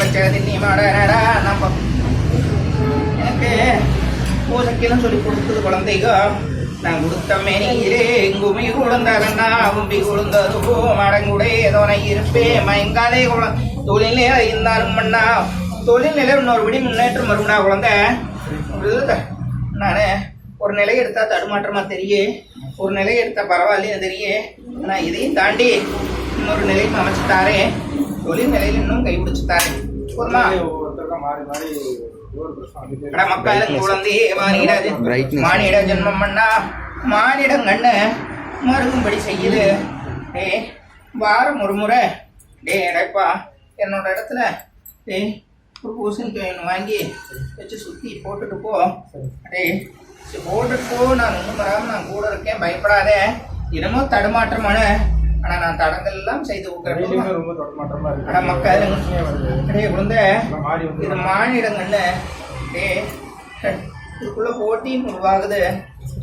பச்சை நீ நம்ம எனக்கு பூசைக்கெல்லாம் சொல்லி கொடுத்தது குழந்தைக நான் கொடுத்த மேனியிலே குமி குழந்தகண்ணா கும்பி குழந்தது போ மடங்குடே ஏதோனை இருப்பே மயங்காதே குழ தொழிலே இருந்தாலும் மண்ணா தொழில்நிலை இன்னொரு விடி முன்னேற்றம் வரும்டா குழந்தை. நான் ஒரு நிலை எடுத்தா தடுமாற்றமா தெரியே ஒரு நிலை எடுத்தா பரவாயில்லைன்னு தெரியே ஆனால் இதையும் தாண்டி இன்னொரு நிலையும் அமைச்சு தாரேன் தொழில் நிலையில இன்னும் கைப்பிடிச்சு தாரேன். போதுமா ஒவ்வொருத்தருக்கும் மாறி மாறி ஒவ்வொரு பிரச்சனை. வந்துட்டே அட மக்களும் குழந்தை மானிட. மானிட ஜென்மம் பண்ணா மானிடம் கண்ணு மருகும்படி செய்யுது. டே வாரம் ஒரு முறை. டே எடப்பா என்னோட இடத்துல டேய் ஒரு பூசணிக்காய் ஒன்று வாங்கி வச்சு சுற்றி போட்டுட்டு போ. டே போட்டுட்டு போ. நான் ஒன்றும் வராமல் நான் கூட இருக்கேன். பயப்படாத. என்னமோ தடுமாற்றமான. ஆனால் நான் தடங்கள் எல்லாம் செய்து கொடுக்குறேன் ரொம்ப இருக்கு. மக்கள் டே குழந்தை இது மானிடங்கள்ல டே இதுக்குள்ள போட்டின்னு உருவாகுது.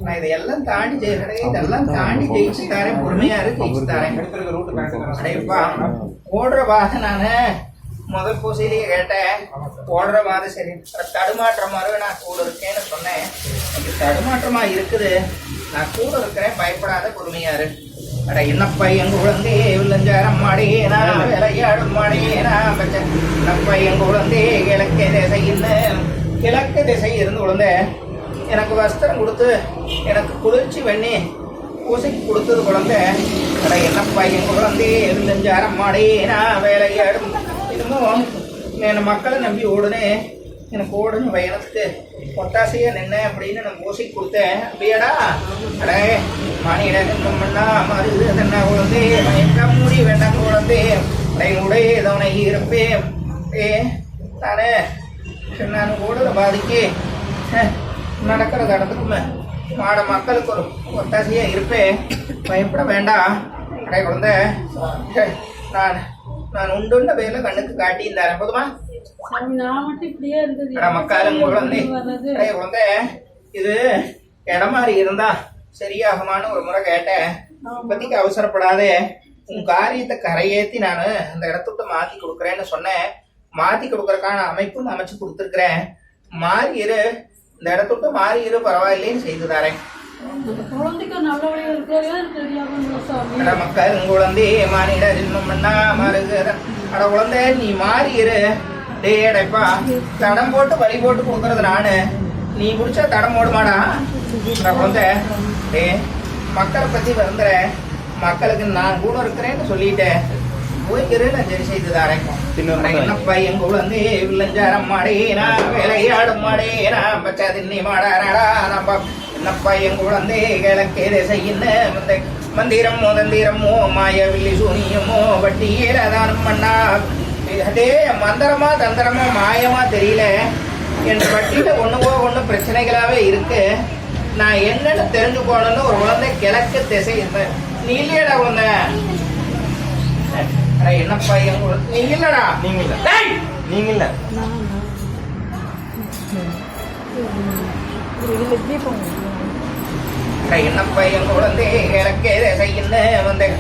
நான் இதையெல்லாம் தாண்டி ஜெயிக்கிறேன் இதெல்லாம் தாண்டி ஜெயிச்சு தரேன். பொறுமையா இருக்கு ஜெயிச்சு தரேன். ஓடுற பாதை நானு முதல் பூசையிலேயே கேட்டேன். ஓடுற பாதை சரி. தடுமாற்றம் மாதிரி நான் கூட இருக்கேன்னு சொன்னேன். தடுமாற்றமா இருக்குது. நான் கூட இருக்கிறேன். பயப்படாத பொறுமையா இரு. அட என்னப்பா எங்க குழந்தை வில்லஞ்சாரம் மாடியே நான் விளையாடும் மாடியே என்னப்பா எங்க குழந்தை கிழக்கு திசைன்னு கிழக்கு திசை இருந்து குழந்தை எனக்கு வஸ்திரம் கொடுத்து எனக்கு குளிர்ச்சி பண்ணி பூசைக்கு கொடுத்தது குழந்தை அட என்னப்பா என் குழந்தை நெஞ்சாரம் மாடி நான் வேலையாடும் இன்னமும் நான் மக்களை நம்பி ஓடுனேன் எனக்கு ஓடணும் பயணத்துக்கு ஒத்தாசையா நின்னேன் அப்படின்னு நான் ஓசி கொடுத்தேன். அப்படியாடா? அடே மணியிட நின்னோம்னா மருது தன்ன குழந்தே மயக்க மூடி வேண்டாம் குழந்தே உடைய தவணை இருப்பேன். ஏ தானே? நான் ஓடுற பாதிக்கு நடக்கிற தடத்துக்குமே மாட மக்களுக்கு ஒரு ஒத்தாசையா இருப்பேன் பயப்பட வேண்டாம் அடே குழந்தை நான் நான் உண்டுள்ள வேலை கண்ணுக்கு காட்டியிருந்தேன் போதுமா? மக்காலும் குழந்தை. குழந்தை இது இடம் மாதிரி இருந்தா சரியாகுமான்னு ஒரு முறை கேட்டேன். இப்போதைக்கு அவசரப்படாதே. உன் காரியத்தை கரையேத்தி நான் அந்த இடத்த விட்டு மாத்தி கொடுக்குறேன்னு சொன்னேன். மாத்தி கொடுக்கறதுக்கான அமைப்பும் அமைச்சு கொடுத்துருக்குறேன். மாறி இரு. இந்த இடத்த விட்டு மாறி இரு பரவாயில்லைன்னு செய்து தரேன். மக்கள் குழந்தை மானிட ஜென்மம் பண்ணா மருகுற அட குழந்தை நீ மாறி இரு. டேய் அடைப்பா தடம் போட்டு வழி போட்டு கொடுக்கறது நானு. நீ குடிச்சா தடம் போடுமாடா? அட குழந்தை டே மக்களை பத்தி வந்துற மக்களுக்கு நான் கூட இருக்கிறேன்னு சொல்லிட்டேன். போய்க்கிரு நான் சரி செய்து தரேன். என்னப்பா என் குழந்தை வில்லஞ்சாரம் மாடேனா விளையாடும் மாடேனா பச்சா தின்னி மாடாரடா நம்ம என்னப்பா என் குழந்தை கிழக்கே திசையின்னு இந்த மந்திரம் மோதந்திரமோ மாய வில்லி சூனியமோ வட்டி ஏலாதானம் பண்ணா அதே மந்திரமா தந்திரமா மாயமா தெரியல. என் வட்டியில ஒண்ணுவோ ஒண்ணு பிரச்சனைகளாவே இருக்கு. நான் என்னன்னு தெரிஞ்சு போகணும்னு ஒரு குழந்தை கிழக்கு திசை இருந்தேன் நீ இல்லையடா குழந்தை அட என்னப்பா என் நீ இல்லடா. நீங்க இல்ல. நீங்க இல்ல. என்னப்பா என் குழந்தை கிழக்கே திசைன்னு வந்தேன்.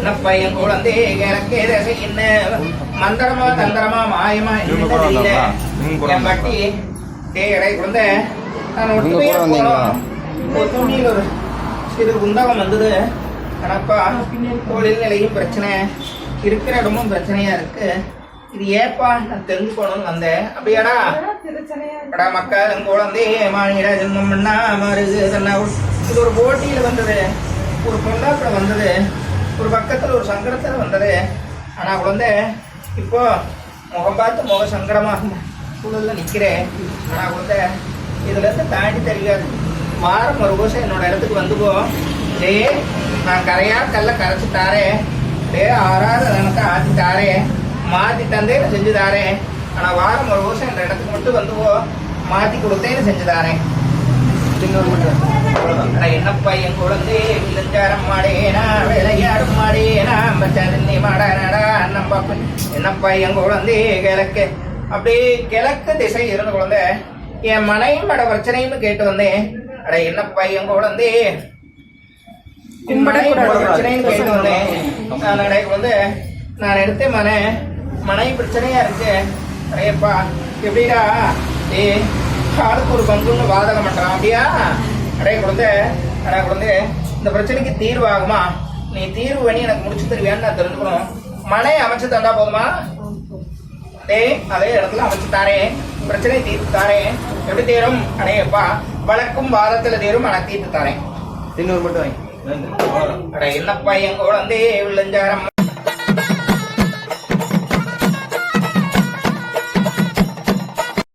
என் குழந்தை கிழக்கே திசைன்னு மந்திரமா தந்திரமா மாயமா என்ன என் பட்டி இடை குழந்தை நான் ஒட்டுமையா? போனோம் ஒரு சிறு குந்தகம் வந்தது. ஆனாப்பா தொழில் நிலையும் பிரச்சனை. இருக்கிற இடமும் பிரச்சனையா இருக்கு. இது ஏப்பா நான் தெரிஞ்சுக்கணும்னு வந்தேன். அப்படியாடா? அடா மக்கள் குழந்தை மாநில ஜென்மம் பண்ணா மருது தன்னா இது ஒரு போட்டியில் வந்தது. ஒரு பொல்லாப்பில் வந்தது. ஒரு பக்கத்தில் ஒரு சங்கடத்தில் வந்தது. ஆனா குழந்தை இப்போ முகம் பார்த்து முக சங்கடமாக சூழல்ல நிற்கிறேன் ஆனா குழந்தை இதுல இருந்து தாண்டி தெரியாது. வாரம் ஒரு வருஷம் என்னோட இடத்துக்கு வந்துப்போ டே நான் கரையா கல்ல கரைச்சி தாரேன். டே ஆறாவது எனக்கு ஆத்தி தாரேன். மாத்தி தந்தேன்னு செஞ்சு தாரேன். ஆனா வாரம் ஒரு வருஷம் என் இடத்துக்கு மட்டும் வந்துப்போ மாத்தி கொடுத்தேன்னு செஞ்சு தாரேன். இன்னொரு அட என்னப்பா என் குழந்தை விழுந்தாரம் மாடேனா விளையாடும் பச்சாதின்னி மாடானடா நம்ம என்னப்பா என் குழந்தை கிழக்கு. அப்படியே கிழக்கு திசை இருந்த குழந்தை என் மனையும் அட பிரச்சனையும் கேட்டு வந்தேன். அட என்னப்பா என் குழந்தை? பிரச்சனைன்னு கேட்டு வந்தேன். நான் வந்து நான் எடுத்த மனை மனை பிரச்சனையா இருக்கு. அடையப்பா எப்படிடா? ஏ ஆளுக்கு ஒரு பங்குன்னு வாதகம் பண்றான். அப்படியா? அடைய குழந்தை அடா குழந்தை இந்த பிரச்சனைக்கு தீர்வு ஆகுமா நீ தீர்வு பண்ணி எனக்கு முடிச்சு தருவியான்னு நான் தெரிஞ்சுக்கணும். மனை அமைச்சு தந்தா போதுமா? டேய் அதே இடத்துல அமைச்சு தாரேன் பிரச்சனை தீர்த்து தாரேன் எப்படி தீரும்? அடையப்பா வழக்கும் வாதத்துல தீரும் நான் தீர்த்து தாரேன். இன்னொரு மட்டும் வாங்கி. என்னப்பா என் குழந்தை விழுஞ்சாரம்